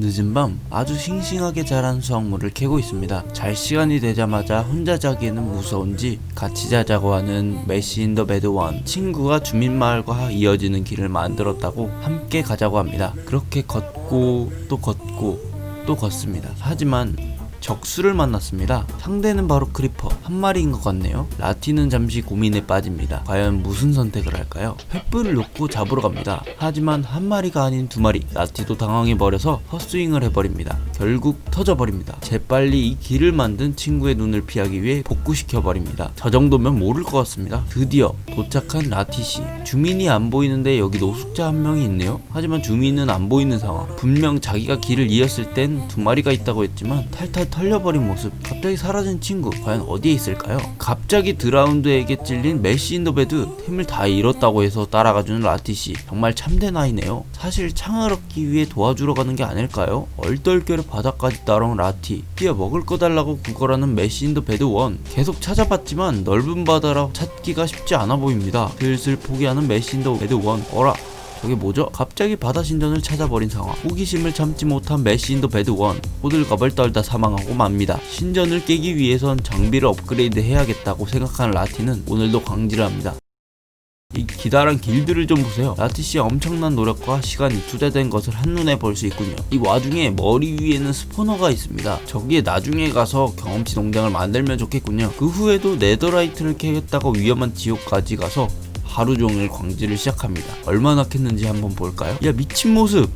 늦은 밤 아주 싱싱하게 자란 수확물을 캐고 있습니다. 잘 시간이 되자마자 혼자 자기에는 무서운지 같이 자자고 하는 메시 인더 배드원 친구가 주민마을과 이어지는 길을 만들었다고 함께 가자고 합니다. 그렇게 걷고 또 걷고 또 걷습니다. 하지만 적수를 만났습니다. 상대는 바로 크리퍼 한 마리인 것 같네요. 라티는 잠시 고민에 빠집니다. 과연 무슨 선택을 할까요? 횃불을 놓고 잡으러 갑니다. 하지만 한 마리가 아닌 두 마리. 라티도 당황해 버려서 헛스윙을 해버립니다. 결국 터져버립니다. 재빨리 이 길을 만든 친구의 눈을 피하기 위해 복구시켜 버립니다. 저 정도면 모를 것 같습니다. 드디어 도착한 라티 씨. 주민이 안 보이는데 여기 노숙자 한 명이 있네요. 하지만 주민은 안 보이는 상황. 분명 자기가 길을 이었을 땐 두 마리가 있다고 했지만 탈탈 털려버린 모습. 갑자기 사라진 친구. 과연 어디에 있을까요? 갑자기 드라운드에게 찔린 메시 인더베드 힘을 다 잃었다고 해서 따라가주는 라티 씨. 정말 참된 아이네요. 사실 창을 얻기 위해 도와주러 가는 게 아닐까요? 얼떨결에 바닥까지 따라온 라티. 뛰어 먹을 거 달라고 구걸하는 메시 인더베드 원. 계속 찾아봤지만 넓은 바다라 찾기가 쉽지 않아 보입니다. 슬슬 포기하는 메시 인더베드 원. 어라. 저게 뭐죠? 갑자기 바다 신전을 찾아버린 상황. 호기심을 참지 못한 메시 인더 배드 원. 호들갑을 떨다 사망하고 맙니다. 신전을 깨기 위해선 장비를 업그레이드 해야겠다고 생각하는 라티는 오늘도 광질을 합니다. 이 기다란 길들을 좀 보세요. 라티 씨의 엄청난 노력과 시간이 투자된 것을 한눈에 볼 수 있군요. 이 와중에 머리 위에는 스포너가 있습니다. 저기에 나중에 가서 경험치 농장을 만들면 좋겠군요. 그 후에도 네더라이트를 캐겠다고 위험한 지옥까지 가서 하루 종일 광질을 시작합니다. 얼마나 캤는지 한번 볼까요? 야 미친 모습!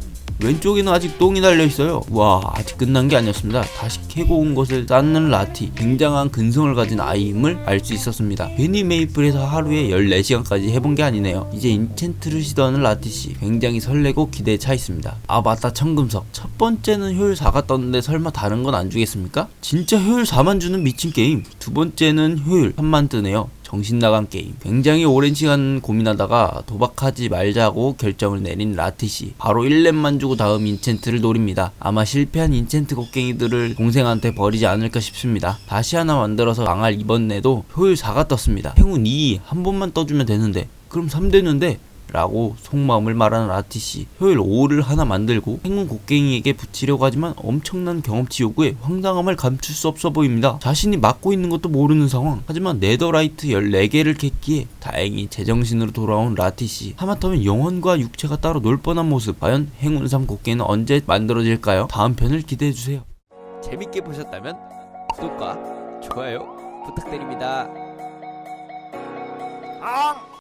왼쪽에는 아직 똥이 달려 있어요. 와 아직 끝난 게 아니었습니다. 다시 캐고 온 것을 쌓는 라티 굉장한 근성을 가진 아이임을 알 수 있었습니다. 괜히 메이플에서 하루에 14시간까지 해본 게 아니네요. 이제 인챈트를 시도하는 라티 씨 굉장히 설레고 기대에 차 있습니다. 아 맞다 청금석 첫 번째는 효율 4가 떴는데 설마 다른 건 안 주겠습니까? 진짜 효율 4만 주는 미친 게임. 두 번째는 효율 3만 뜨네요. 정신 나간 게임. 굉장히 오랜 시간 고민하다가 도박하지 말자고 결정을 내린 라티 씨. 바로 1렙만 주고 다음 인챈트를 노립니다. 아마 실패한 인챈트 곡괭이들을 동생한테 버리지 않을까 싶습니다. 다시 하나 만들어서 망할 이번 내도 효율 4가 떴습니다. 행운 2 한 번만 떠주면 되는데 그럼 3 되는데 라고 속마음을 말하는 라티씨 효율 5를 하나 만들고 행운 곡괭이에게 붙이려고 하지만 엄청난 경험치 요구에 황당함을 감출 수 없어 보입니다 자신이 맡고 있는 것도 모르는 상황 하지만 네더라이트 14개를 캤기에 다행히 제정신으로 돌아온 라티씨 하마터면 영혼과 육체가 따로 놀 뻔한 모습 과연 행운 3 곡괭이는 언제 만들어질까요? 다음 편을 기대해주세요 재밌게 보셨다면 구독과 좋아요 부탁드립니다. 앙!